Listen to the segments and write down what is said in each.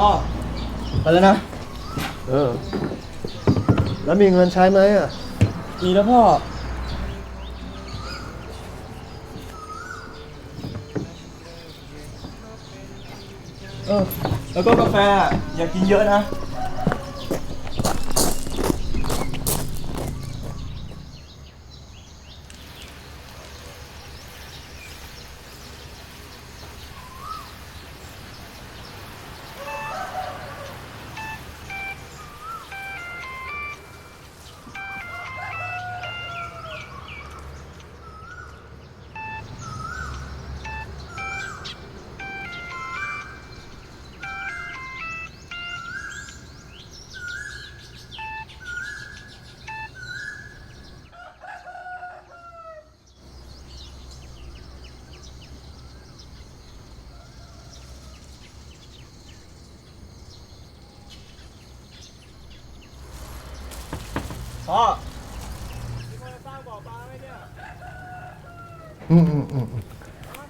พ่อไปแล้วนะ เออ แล้วมีเงินใช้ไหมอะ มีแล้วพ่อ เออ แล้วก็กาแฟอะอย่ากินเยอะนะ พ่อ อืมอืมอืม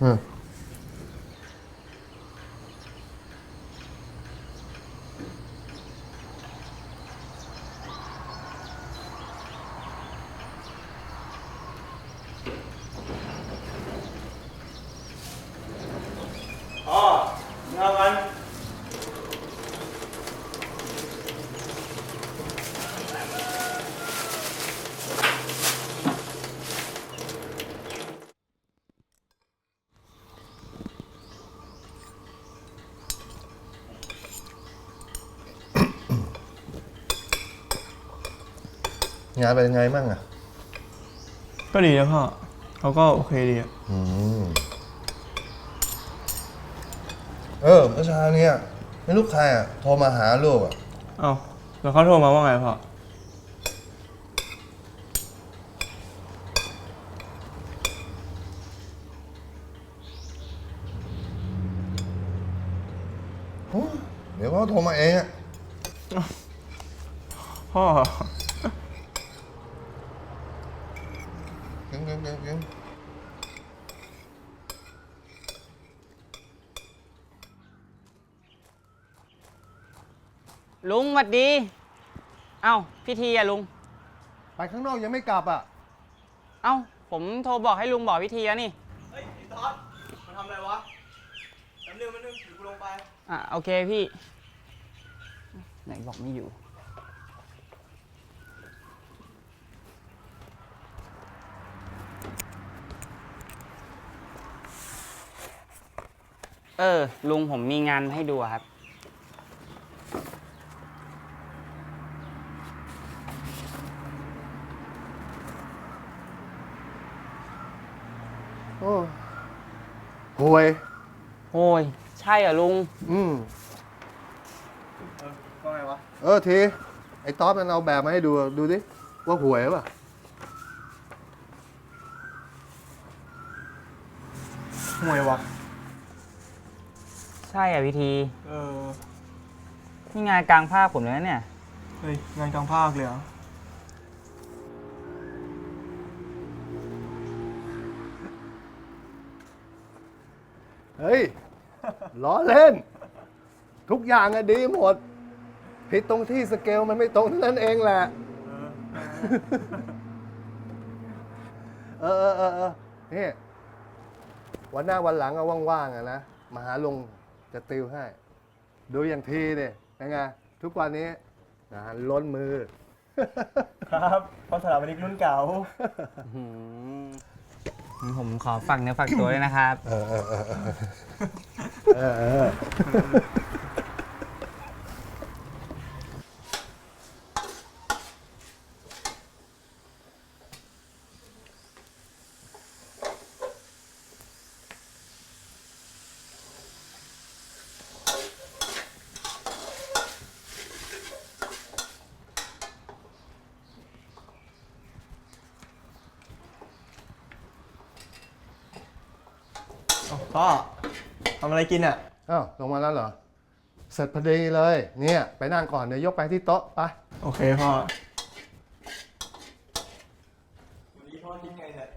อืม พ่อเงากัน งานเป็นยังไงมั่งอะก็ดีนะพ่อเขาก็โอเคดีอะอืมเออเมื่อเช้าเนี่ยไม่รู้ใครอะโทรมาหาลูกอะเอ้าแล้วเขาโทรมาว่าไงพ่อโอ้เดี๋ยวเขาโทรมาเองอะ พ่อ เก่งเก่งเก่งเก่งลุงหวัดดี เอ้าพิธีอะลุง ไปข้างนอกยังไม่กลับอะ เอ้าผมโทรบอกให้ลุงบอกพิธีแล้วนี่ เฮ้ยพี่ต๊อดมันทำอะไรวะแป๊บนึงแป๊บนึงเดี๋ยวกูลงไป อะโอเคพี่ ไหนบอกไม่อยู่ เออ ลุงผมมีงานให้ดูอะครับ โอ้ห่วย โอ้ย ใช่เหรอลุง อืมเออว่าไงวะเออที ไอ้ต๊อบมันเอาแบบมาให้ดูดูดิว่าหวยป่ะ ห่วยวะ ใช่อะพิธีเออนี่งานกลางภาคผมเลยนะเนี่ย เฮ้ยงานกลางภาคเลยเหรอเฮ้ย ล้อเล่น ทุกอย่างอะดีหมด ผิดตรงที่สเกลมันไม่ตรงเท่านั้นเองแหละ เออเออเออเออนี่วันหน้าวันหลังเอาว่างๆอะนะ มาหาลุง จะติวให้ ดูอย่างทีดิเป็นไงทุกวันนี้งานล้นมือ ครับเพราะสถาปนิกรุ่นเก่าอืมผมขอฝากเนื้อฝากตัวด้วยนะครับ เออเออเออเออเออ พ่อทำอะไร กินอะ อ้าวลงมาแล้วเหรอ เสร็จพอดีเลย เนี่ย ไปนั่งก่อนเดี๋ยวยกไปที่โต๊ะไปโอเคพ่อ วันนี้พ่อคิดไงเนี่ย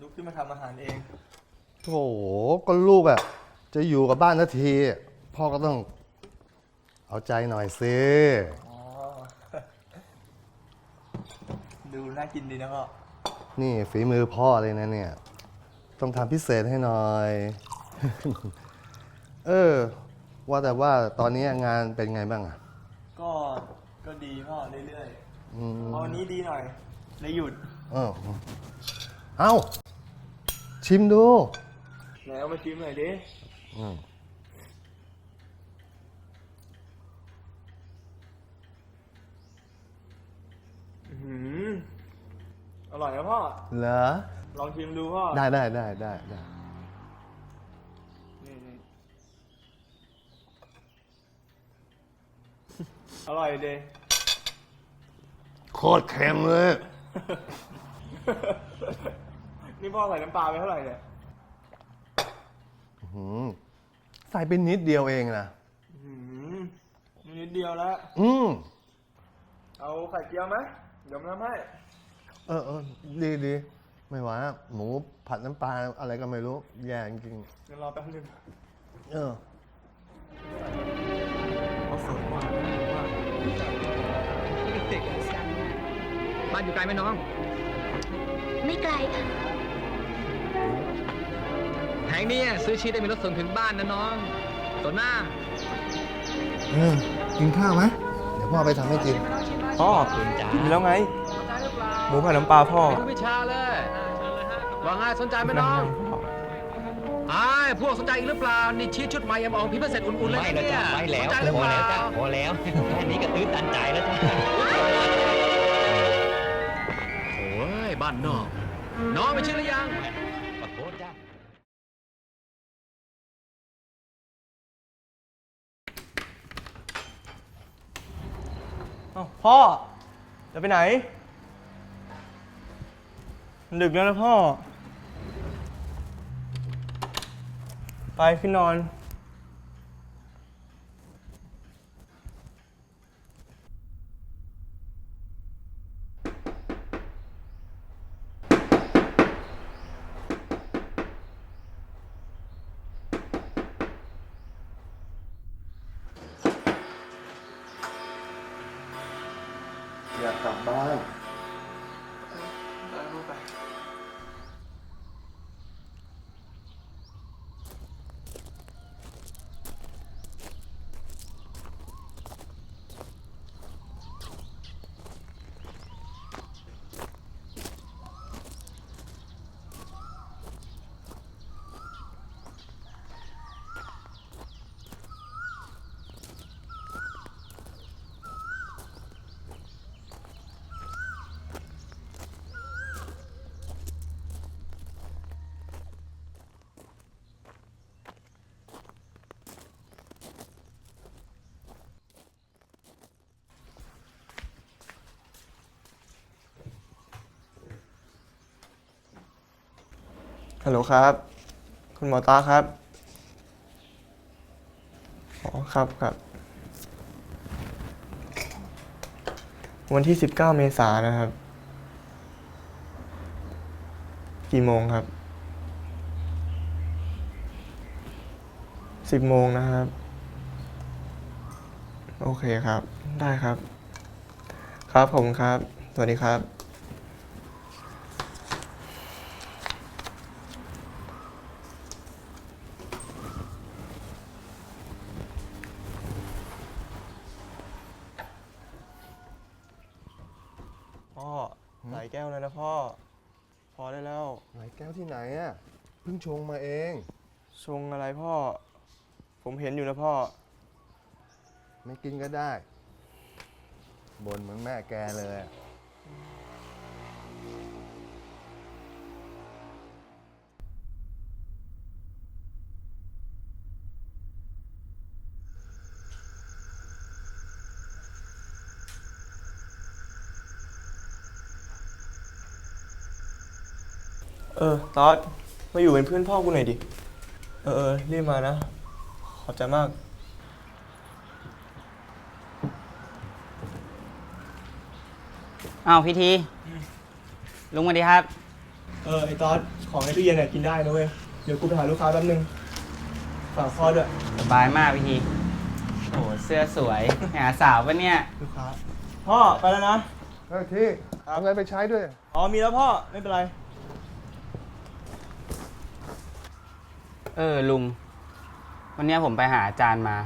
ลุกขึ้นมาทำอาหารเอง โถก็ลูกอะ่ะจะอยู่กับบ้านนาที พ่อก็ต้อง เอาใจหน่อยสิอ๋อ ดูน่ากินดีนะพ่อ นี่ฝีมือพ่อเลยนะเนี่ย ต้องทำพิเศษให้หน่อย เออ ว่าแต่ว่าตอนนี้งานเป็นไงบ้างอะ ก็ก็ดีพ่อเรื่อยอืมๆพอวันนี้ดีหน่อยเลยหยุดเออเอ้า ชิมดูไหนเอามาชิมหน่อยดิอืมอื้อหืออร่อยนะพ่อเหรอลองชิมดูพ่อได้ได้ได้ได้ได้ นี่นี่ อร่อยดีโคตรเค็มเลยนี่พ่อใส่น้ำปลาไปเท่าไหร่เนี่ยอื้อหือใส่เป็นนิดเดียวเองนะอื้อหือนิดเดียวแล้ว อืมเอาไข่เจียวไหมเดี๋ยวมาทำให้ เออเออดีดีไม่ไหวอะหมูผัดน้ำปลาอะไรก็ไม่รู้ แย่จริงเดี๋ยวรอแป๊บนึง ๆเออเขาสดมา บ้านอยู่ไกลไหมน้อง ไม่ไกลค่ะ แผงนี้ซื้อชีสได้มีรถส่งถึงบ้านนะน้องตัวหน้า เออกินข้าวไหมเดี๋ยวพ่อไปทำให้กิน พ่อกินแล้วไง หมูผัดน้ำปลาพ่อไปดูวิชาเลยว่าไงสนใจไหมน้องไอ้ายพวกสนใจอีกหรือเปล่า นี่ชีสชุดใหม่ยังออกพิมพ์เสร็จอุ่นๆเลยไม่นะแล้วเนี่จ้ะยไม่แล้วสนใจหรือพอเปแล้วล่าจ้ะพอแล้วแค่นี้ก็ตื้นตันใจแล้วจ้ะโอ้ย บ้านนอก น้องไปชื่อหรือยังขอโทษจ้ะอ้าพ่อ จะไปไหน ดึกแล้วนะพ่อ ไปขึ้นนอน อยากกลับบ้าน ฮัลโหลครับ คุณหมอตาครับ อ๋อครับครับ วันที่ 19 เมษายนนะครับ กี่โมงครับ 10โมงนะครับ โอเคครับ ได้ครับ ครับผมครับ สวัสดีครับ พ่อหลายแก้วเลยนะพ่อ พอได้แล้ว ไหนแก้วที่ไหนอะ เพิ่งชงมาเอง ชงอะไรพ่อ ผมเห็นอยู่นะพ่อ ไม่กินก็ได้บนเหมือนแม่แกเลยเออตอดมาอยู่เป็นเพื่อนพ่อกูหน่อยดิ เออเออรีบมานะ ขอบใจมาก อ้าวพี่ที ลุงสวัสดีครับ เออไอ้ตอสของในตู้เย็นเนี่ยกินได้นะเว้ย เดี๋ยวกูไปหาลูกค้าแป๊บนึงฝากพ่อด้วยสบายมากพี่ทีโอ้โหเสื้อสวย หาสาวปะเนี่ย ลูกค้า พ่อไปแล้วนะ เออที่เอาเงินไปใช้ด้วย อ๋อมีแล้วพ่อไม่เป็นไร เออลุง วันเนี้ยผมไปหาอาจารย์มา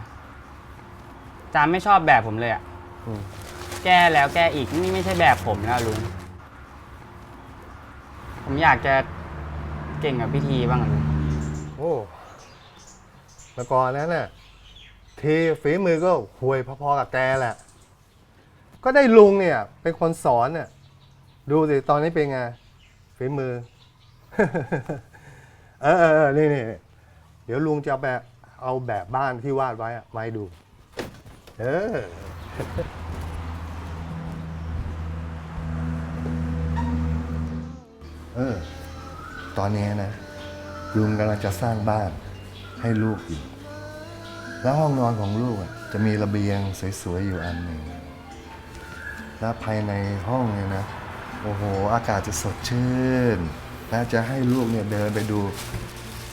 อาจารย์ไม่ชอบแบบผมเลยอะอืม แก้แล้วแก้อีกนี่ไม่ใช่แบบผมแล้วลุง ผมอยากจะเก่งกับพิธีบ้างอะลุงโอ้เมื่อก่อนนั้นน่ะ ทีฝีมือก็ห่วยพอๆกับแกแหละ ก็ได้ลุงเนี่ย เป็นคนสอนน่ะ ดูสิตอนนี้เป็นไง ฝีมือ เออเออเออนี่นี่เดี๋ยวลุงจะเอาแบบเอาแบบบ้านที่วาดไว้อะมาให้ดู เออ ออ ตอนนี้นะ ลุงกำลังจะสร้างบ้านให้ลูกอยู่ แล้วห้องนอนของลูกอะจะมีระเบียงสวยๆอยู่อันหนึ่ง แล้วภายในห้องเนี่ยนะ โอ้โห อากาศจะสดชื่นน่าจะให้ลูกเนี่ยเดินไปดู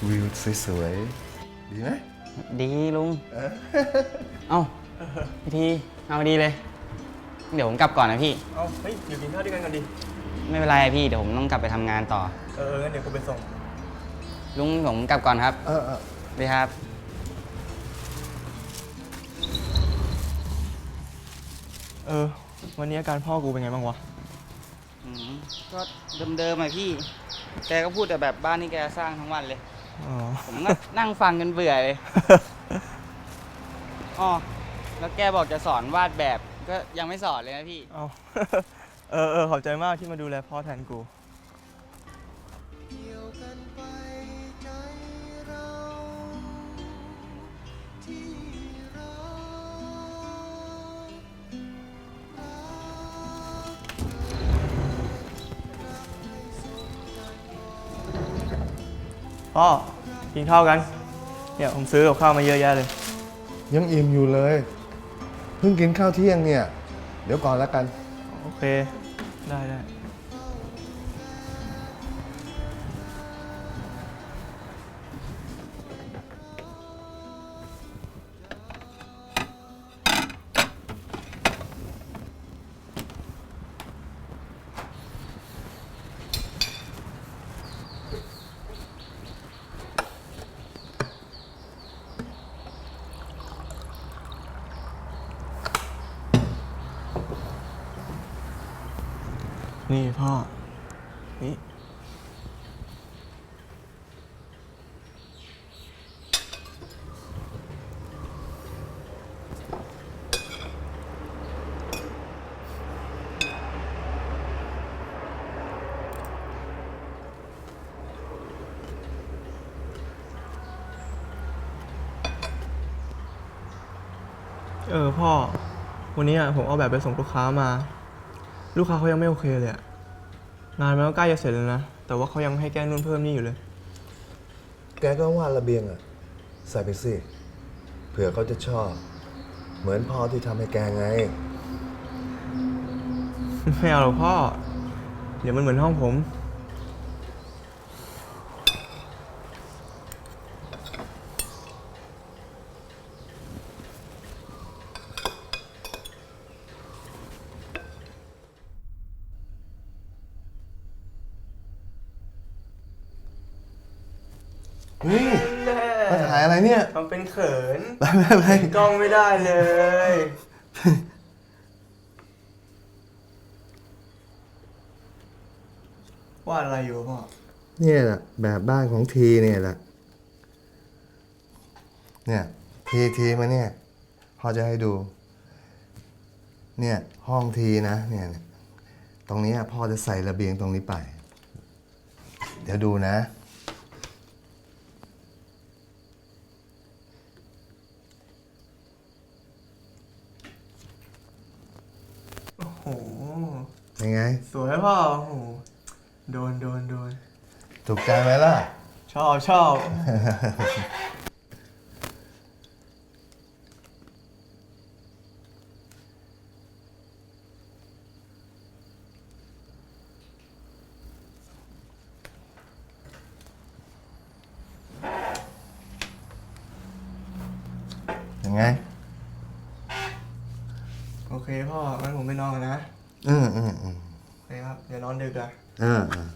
วิวสวยๆ ดีไหม ดีลุง เอ้าพิธีเอาดีเลย เดี๋ยวผมกลับก่อนนะพี่ เอาเฮ้ยอยู่กินข้าวด้วยกันก่อนดิ ไม่เป็นไรพี่เดี๋ยวผมต้องกลับไปทำงานต่อ เอองั้นเดี๋ยวกูไปส่ง ลุงผมกลับก่อนครับเออเออสวัสดีครับ เออ วันนี้อาการพ่อกูเป็นไงบ้างวะ อืมก็เดิมๆอะพี่ แกก็พูดแต่แบบบ้านที่แกสร้างทั้งวันเลย อ๋อ ผมก็ นั่งฟังกันเบื่อเลย อ๋อ แล้วแกบอกจะสอนวาดแบบ ก็ยังไม่สอนเลยนะพี่ เอา เออเออขอบใจมากที่มาดูแลพ่อแทนกูเกี่ยวกันไปใจเราที่เรารักให้สมใจพ่อ กินข้าวกัน เนี่ยผมซื้อกับข้าวมาเยอะแยะเลย ยังอิ่มอยู่เลย เพิ่งกินข้าวเที่ยงเนี่ย เดี๋ยวก่อนแล้วกัน เค ได้ได้ นี่พ่อ นี่ เออพ่อ วันนี้อะผมเอาแบบไปส่งลูกค้ามา ลูกค้าเขายังไม่โอเคเลยอะงานมันก็ใกล้จะเสร็จแล้วนะ แต่ว่าเขายังให้แก้นู่นเพิ่มนี่อยู่เลย แกก็วาดระเบียงอะ ใส่ไปสิ เผื่อเขาจะชอบ เหมือนพ่อที่ทำให้แกไง ไม่เอาหรอกพ่อ เดี๋ยวมันเหมือนห้องผม นี่มาถ่ายอะไรเนี่ยทำเป็นเขินไปไปไปกล้องไม่ได้เลยวาดอะไรอยู่อะพ่อเนี่ยแหละแบบบ้านของทีเนี่ยแหละ เนี่ย ทีทีมาเนี่ยพ่อจะให้ดู เนี่ยห้องทีนะเนี่ยเนี่ยตรงนี้อะพ่อจะใส่ระเบียงตรงนี้ไป เดี๋ยวดูนะ โอ้โห ยังไง สวยพ่อโอ้โหโดนโดนโดนถูกใจไหมล่ะ ชอบชอบ ยังไง โอเคพ่องั้นผมไปนอนก่อนนะ อืมอืมอืม โอเคครับอย่านอนดึกอะ เออเออ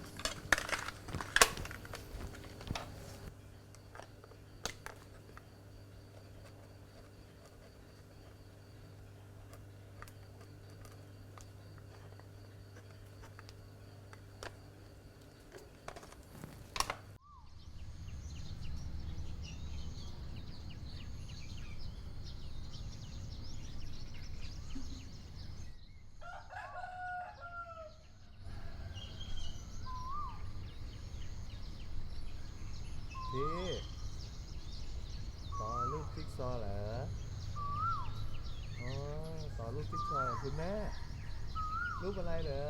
พี่ต่อลูกจิ๊กซอว์เหรอ อ๋อต่อลูกจิ๊กซอว์กับคุณแม่ รูปอะไรเหรอ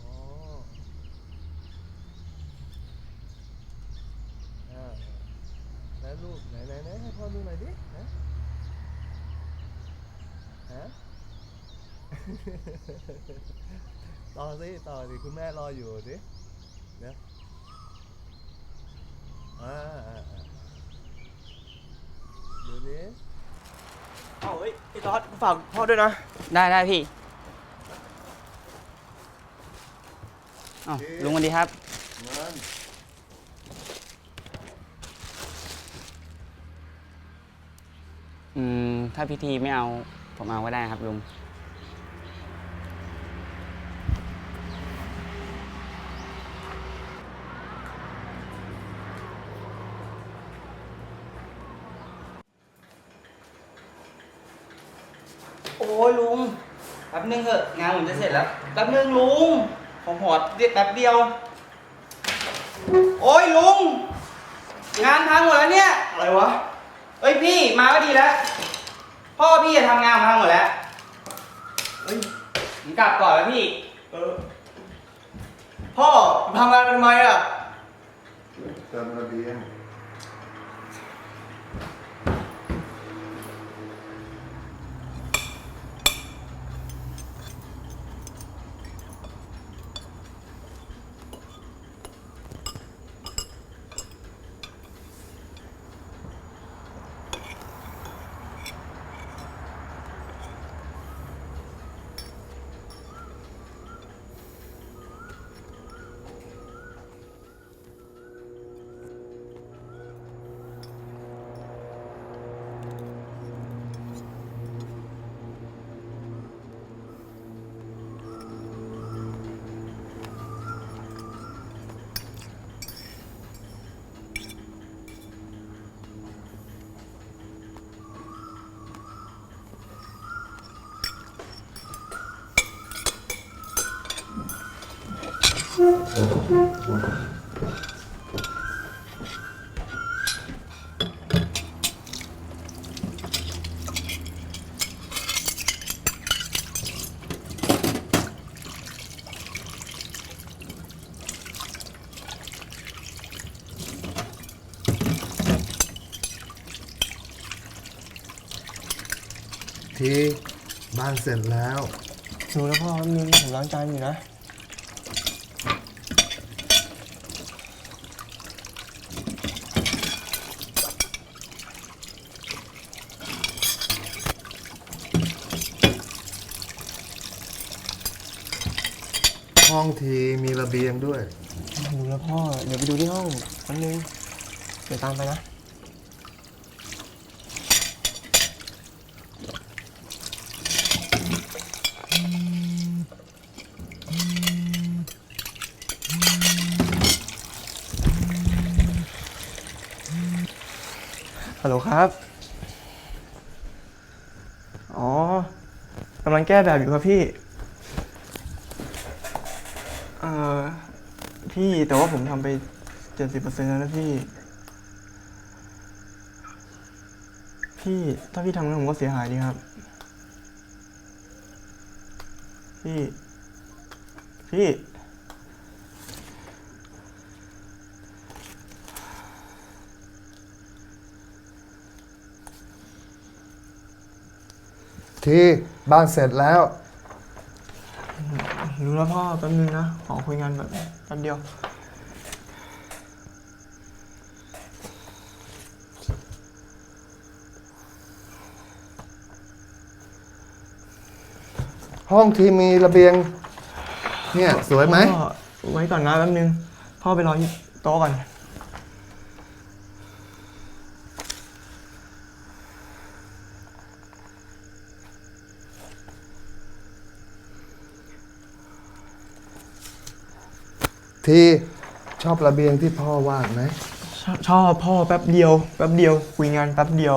อ๋ออ่าแล้วรูปไหนไหนไหนให้พ่อดูหน่อยดิฮะฮะ ต่อสิต่อสิคุณแม่รออยู่สิเดี๋ยวอ่าอ่าอ่าดูดิ เอาเฮ้ยไอ้ตอดฝากพ่อด้วยนะ ได้ได้พี่ อ้าวลุงสวัสดีครับ เงินอืม ถ้าพิธีไม่เอา ผมเอาก็ได้ครับลุง โอ้ยลุง แป๊บนึงเถอะ งานผมจะเสร็จแล้ว แป๊บนึงลุง ผมหอดแป๊บเดียว โอ้ยลุง งานพังหมดแล้วเนี่ย อะไรวะ เอ้ยพี่มาก็ดีแล้ว พ่อพี่จะทำงานพังหมดแล้วเฮ้ยผมกลับก่อนแล้วพี่ เออ พ่อทำงานเป็นทำไมอะเติมระเบียง ทีบ้านเสร็จแล้ว ดูแล้วพ่อแป๊บนึงผมล้างจานอยู่นะ ทีมีระเบียงด้วยดูแล้วพ่อ เดี๋ยวไปดูที่ห้องแป๊บนึง เดี๋ยวตามไปนะ ฮัลโหลครับ อ๋อกำลังแก้แบบอยู่ครับพี่ เอ่อ พี่แต่ว่าผมทำไปเจ็ดสิบเปอร์เซ็นต์แล้วนะพี่ พี่ถ้าพี่ทำงั้นผมก็เสียหายดีครับ พี่ พี่ ทีบ้านเสร็จแล้ว รู้แล้วพ่อแป๊บนึงนะ ขอคุยงานแบบแป๊บเดียว ห้องที่มีระเบียง เนี่ย สวยไหมไว้ก่อนนะแป๊บนึง พ่อไปรอโต๊ะก่อน ทีชอบระเบียงที่พ่อวาดไหมชอบชอบพ่อแป๊บเดียวแป๊บเดียว คุยงานแป๊บเดียว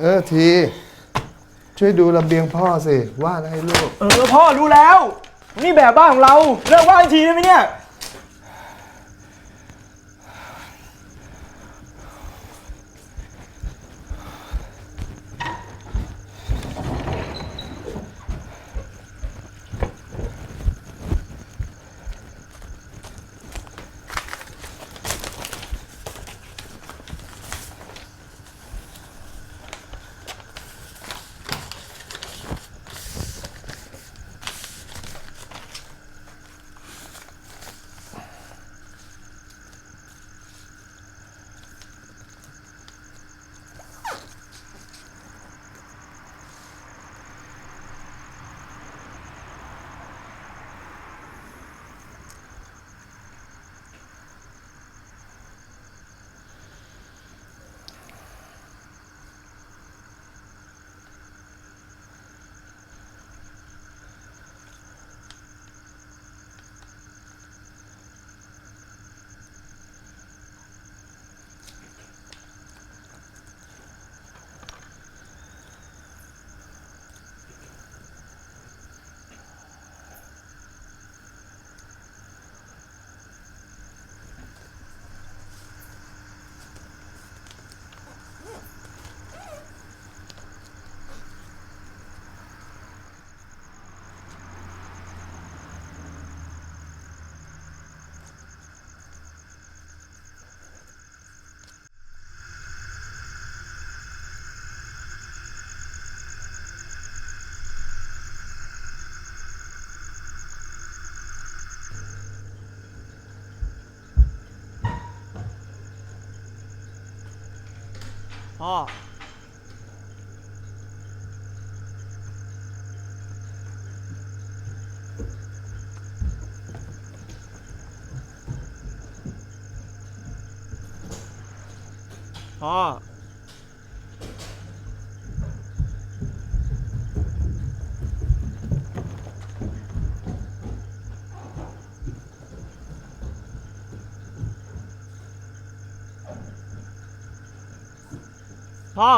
เออที ช่วยดูระเบียงพ่อสิวาดให้ลูก เออพ่อรู้แล้ว นี่แบบบ้านของเราเลิกว่าดทีได้ไหมเนี่ย พ่อ พ่อ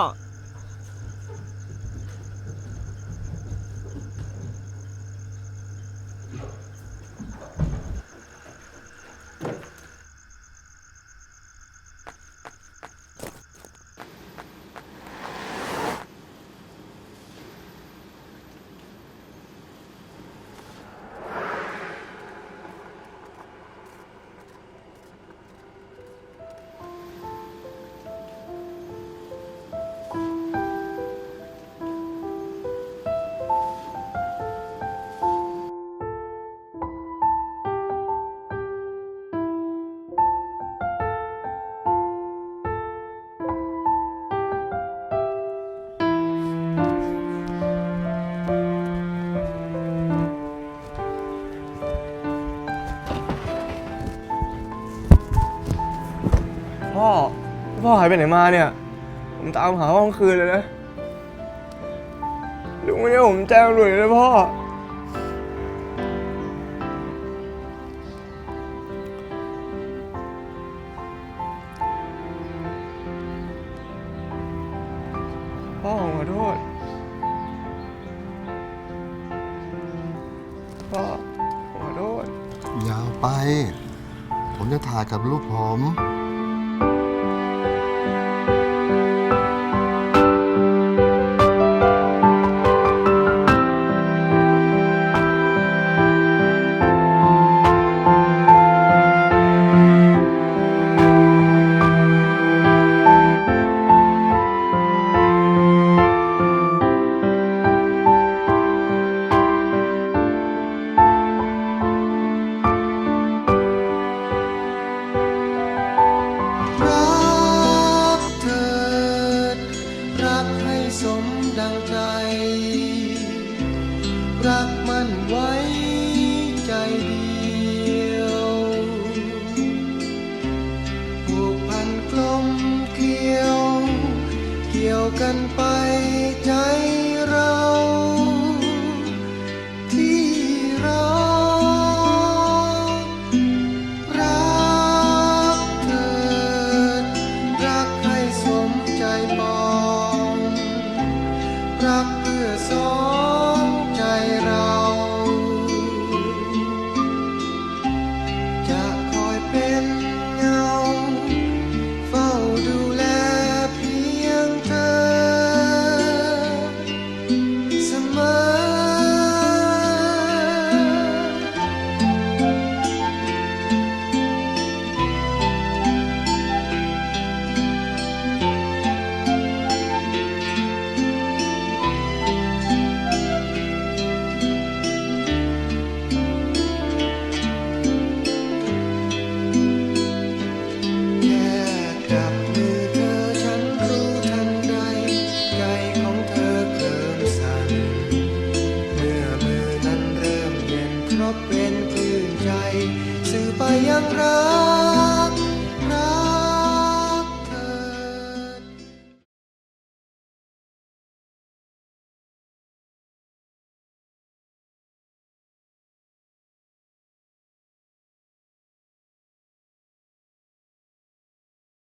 ไปไหนมาเนี่ย ผมตามหาห้องคืนเลยนะลุงวันนี้ผมแจ้งตำรวจเลยพ่อ พ่อผมขอโทษ พ่อผมขอโทษยาวไป ผมจะถ่ายกับลูกผม